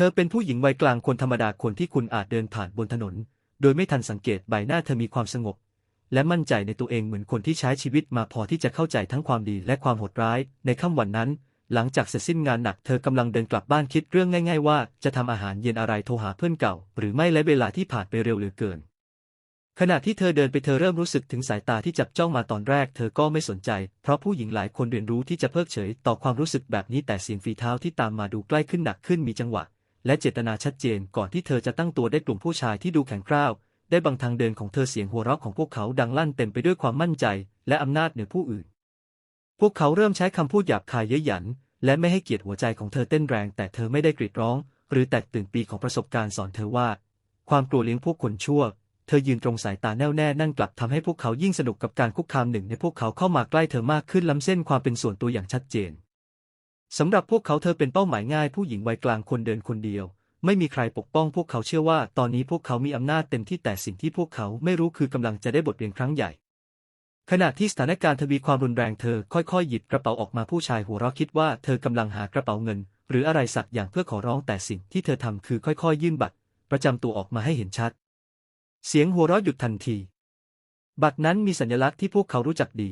เธอเป็นผู้หญิงวัยกลางคนธรรมดาคนที่คุณอาจเดินผ่านบนถนน โดยไม่ทันสังเกตใบหน้าเธอมีความสงบ และมั่นใจในตัวเองเหมือนคนที่ใช้ชีวิตมาพอที่จะเข้าใจทั้งความดีและความโหดร้าย ในค่ำวันนั้น หลังจากเสร็จสิ้นงานหนักเธอกำลังเดินกลับบ้านคิดเรื่องง่าย ๆ ว่าจะทำอาหารเย็นอะไรโทรหาเพื่อนเก่า หรือไม่และเวลาที่ผ่านไปเร็วเหลือเกิน ขณะที่เธอเดินไปเธอเริ่มรู้สึกถึงสายตาที่จับจ้องมาตอนแรก เธอก็ไม่สนใจ เพราะผู้หญิงหลายคนเรียนรู้ที่จะเพิกเฉย ต่อความรู้สึกแบบนี้แต่เสียงฝีเท้าที่ตามมาดูใกล้ขึ้นหนักขึ้นมีจังหวะ และเจตนาชัดเจนก่อนที่เธอจะตั้งตัวได้กลุ่มผู้ชายที่ดูแข็งกร้าว ได้บังทางเดินของเธอเสียงหัวเราะของพวกเขาดังลั่นเต็มไปด้วยความมั่นใจ และอำนาจเหนือผู้อื่น พวกเขาเริ่มใช้คำพูดหยาบคายเย้ยหยัน และไม่ให้เกียรติหัวใจของเธอเต้นแรง แต่เธอไม่ได้กรีดร้อง หรือแตกตื่นปีของประสบการณ์สอนเธอว่า ความกลัวเลี้ยงพวกคนชั่ว เธอยืนตรงสายตาแน่วแน่นั่นกลับทำให้พวกเขายิ่งสนุกกับการคุกคามหนึ่งในพวกเขาเข้ามาใกล้เธอมากขึ้นล้ำเส้นความเป็นส่วนตัวอย่างชัดเจน สำหรับพวกเขาเธอเป็นเป้าหมายง่ายผู้หญิงวัยกลางคนเดินคนเดียว ไม่มีใครปกป้องพวกเขาเชื่อว่า ตอนนี้พวกเขามีอำนาจเต็มที่แต่สิ่งที่พวกเขาไม่รู้คือกำลังจะได้บทเรียนครั้งใหญ่ ขณะที่สถานการณ์ทวีความรุนแรงเธอค่อยๆ หยิบกระเป๋าออกมาผู้ชายหัวเราะคิดว่าเธอกำลังหากระเป๋าเงิน หรืออะไรสักอย่างเพื่อขอร้องแต่สิ่งที่เธอทำคือค่อยๆ ยื่นบัตร ประจำตัวออกมาให้เห็นชัด เสียงหัวเราะหยุดทันที บัตรนั้นมีสัญลักษณ์ที่พวกเขารู้จักดี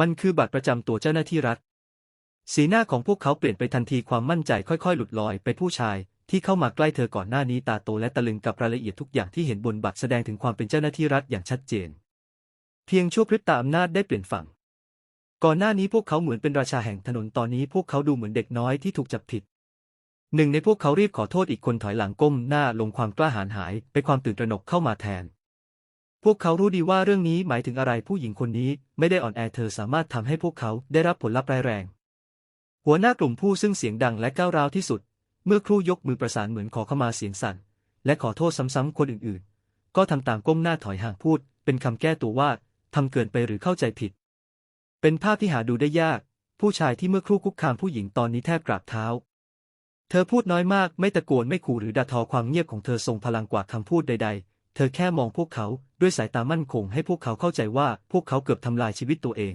มันคือบัตรประจำตัวเจ้าหน้าที่รัฐ สีหน้าของพวกเขาเปลี่ยนไปทันทีความมั่นใจค่อยๆ หลุดลอยไปผู้ชาย ที่เข้ามาใกล้เธอก่อนหน้านี้ตาโตและตะลึงกับรายละเอียดทุกอย่างที่เห็นบนบัตรแสดงถึงความเป็นเจ้าหน้าที่รัฐอย่างชัดเจน เพียงชั่วพริบตาอำนาจได้เปลี่ยนฝั่ง ก่อนหน้านี้พวกเขาเหมือนเป็นราชาแห่งถนนตอนนี้พวกเขาดูเหมือนเด็กน้อยที่ถูกจับผิดหนึ่งในพวกเขารีบขอโทษอีกคนถอยหลังก้มหน้าลงความกล้าหาญหาย ไปความตื่นตระหนกเข้ามาแทน พวกเขารู้ดีว่าเรื่องนี้หมายถึงอะไรผู้หญิงคนนี้ไม่ได้อ่อนแอเธอสามารถทำให้พวกเขาได้รับผลลัพธ์ร้ายแรง หัวหน้ากลุ่มผู้ซึ่งเสียงดังและก้าวร้าวที่สุด เมื่อครูยกมือประสานเหมือนขอขมาเสียงสั่น และขอโทษซ้ำๆคนอื่นๆ ก็ทำตามก้มหน้าถอยห่างพูด เป็นคำแก้ตัวว่าทำเกินไปหรือเข้าใจผิด เป็นภาพที่หาดูได้ยาก ผู้ชายที่เมื่อครู่คุกคามผู้หญิงตอนนี้แทบกราบเท้า เธอพูดน้อยมากไม่ตะโกนไม่ขู่หรือด่าทอความเงียบของเธอทรงพลังกว่าคำพูดใด ๆ เธอแค่มองพวกเขาด้วยสายตามั่นคงให้พวกเขาเข้าใจว่าพวกเขาเกือบทำลายชีวิตตัวเอง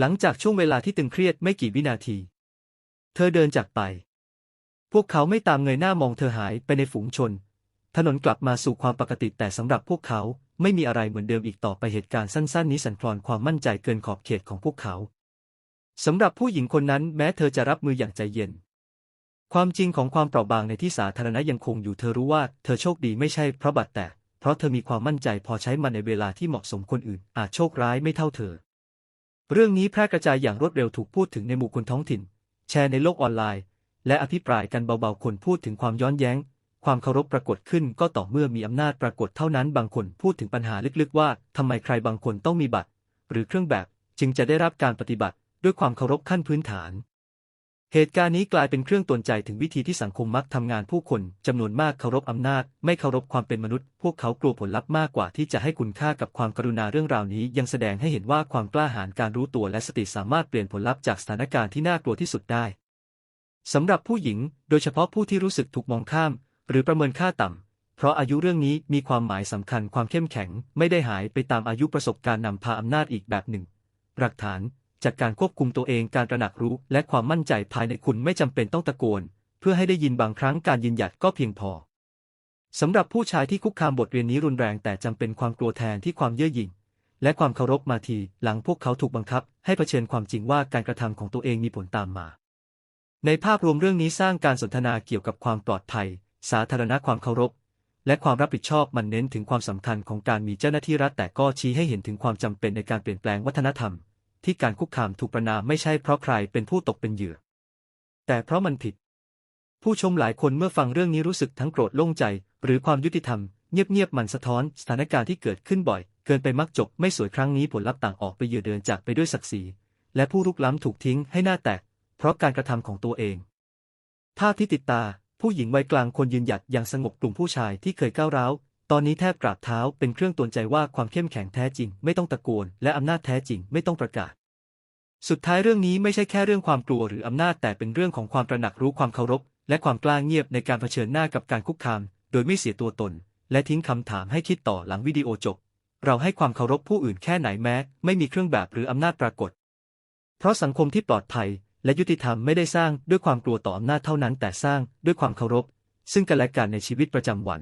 หลังจากช่วงเวลาที่ตึงเครียดไม่กี่วินาที เธอเดินจากไป พวกเขาไม่ตามเงยหน้ามองเธอหายไปในฝูงชน ถนนกลับมาสู่ความปกติแต่สำหรับพวกเขาไม่มีอะไรเหมือนเดิมอีกต่อไปเหตุการณ์สั้นๆ นี้สั่นคลอนความมั่นใจเกินขอบเขตของพวกเขาสำหรับผู้หญิงคนนั้นแม้เธอจะรับมืออย่างใจเย็น ความจริงของความเปราะบางในที่สาธารณะยังคงอยู่เธอรู้ว่าเธอโชคดีไม่ใช่เพราะบัตรแตกเพราะเธอมีความมั่นใจพอใช้มันในเวลาที่เหมาะสมคนอื่น อาจโชคร้ายไม่เท่าเธอ เรื่องนี้แพร่กระจายอย่างรวดเร็วถูกพูดถึงในหมู่คนท้องถิ่น แชร์ในโลกออนไลน์ และอภิปรายกันเบาๆคนพูดถึงความย้อนแย้ง ความเคารพปรากฏขึ้นก็ต่อเมื่อมีอำนาจปรากฏเท่านั้นบางคนพูดถึงปัญหาลึกๆว่าทำไมใครบางคนต้องมีบัตร หรือเครื่องแบบจึงจะได้รับการปฏิบัติด้วยความเคารพขั้นพื้นฐาน เหตุการณ์นี้กลายเป็นเครื่องตวนใจถึงวิธีที่สังคมมักทำงานผู้คนจำนวนมากเคารพอำนาจ ไม่เคารพความเป็นมนุษย์ พวกเขากลัวผลลัพธ์มากกว่าที่จะให้คุณค่ากับความกรุณาเรื่องราวนี้ ยังแสดงให้เห็นว่าความกล้าหาญการรู้ตัวและสติสามารถเปลี่ยนผลลัพธ์จากสถานการณ์ที่น่ากลัวที่สุดได้สำหรับผู้หญิง โดยเฉพาะผู้ที่รู้สึกถูกมองข้าม หรือประเมินค่าต่ำ เพราะอายุเรื่องนี้มีความหมายสำคัญความเข้มแข็ง ไม่ได้หายไปตามอายุประสบการณ์นำพาอำนาจอีกแบบหนึ่ง หลักฐาน จากการควบคุมตัวเองการตระหนักรู้และความมั่นใจภายในคุณไม่จำเป็นต้องตะโกน เพื่อให้ได้ยินบางครั้งการยืนหยัดก็เพียงพอสำหรับผู้ชายที่คุกคามบทเรียนนี้รุนแรงแต่จำเป็นความกลัวแทนที่ความเย่อหยิ่งและความเคารพมาทีหลังพวกเขาถูกบังคับ ให้เผชิญความจริงว่าการกระทำของตัวเองมีผลตามมา ในภาพรวมเรื่องนี้สร้างการสนทนาเกี่ยวกับความปลอดภัย สาธารณะความเคารพ และความรับผิดชอบมันเน้นถึงความสำคัญของการมีเจ้าหน้าที่รัฐแต่ก็ชี้ให้เห็นถึงความจำเป็นในการเปลี่ยนแปลงวัฒนธรรม ที่การคุกคามถูกประนามไม่ใช่เพราะใครเป็นผู้ตกเป็นเหยื่อ แต่เพราะมันผิด ผู้ชมหลายคนเมื่อฟังเรื่องนี้รู้สึกทั้งโกรธโล่งใจ หรือความยุติธรรม เงียบๆมันสะท้อนสถานการณ์ที่เกิดขึ้นบ่อย เกินไปมักจบไม่สวยครั้งนี้ผลลัพธ์ต่างออกไปเหยื่อเดินจากไปด้วยศักดิ์ศรีและผู้รุกล้ำถูกทิ้งให้หน้าแตก เพราะการกระทำของตัวเองภาพที่ติดตา ผู้หญิงวัยกลางคนยืนหยัดอย่างสงบกลุ่มผู้ชายที่เคยก้าวร้าว ตอนนี้แทบกราบเท้าเป็นเครื่องตวนใจว่าความเข้มแข็งแท้จริง ไม่ต้องตะโกน และอำนาจแท้จริงไม่ต้องประกาศ สุดท้ายเรื่องนี้ไม่ใช่แค่เรื่องความกลัวหรืออำนาจแต่เป็นเรื่องของความตระหนักรู้ความเคารพ และความกล้าเงียบในการเผชิญหน้ากับการคุกคาม โดยไม่เสียตัวตน และทิ้งคำถามให้คิดต่อหลังวิดีโอจบ เราให้ความเคารพผู้อื่นแค่ไหนแม้ ไม่มีเครื่องแบบหรืออำนาจปรากฏ เพราะสังคมที่ปลอดภัย และยุติธรรมไม่ได้สร้างด้วยความกลัวต่ออำนาจเท่านั้นแต่สร้างด้วยความเคารพ ซึ่งกันและกันในชีวิตประจำวัน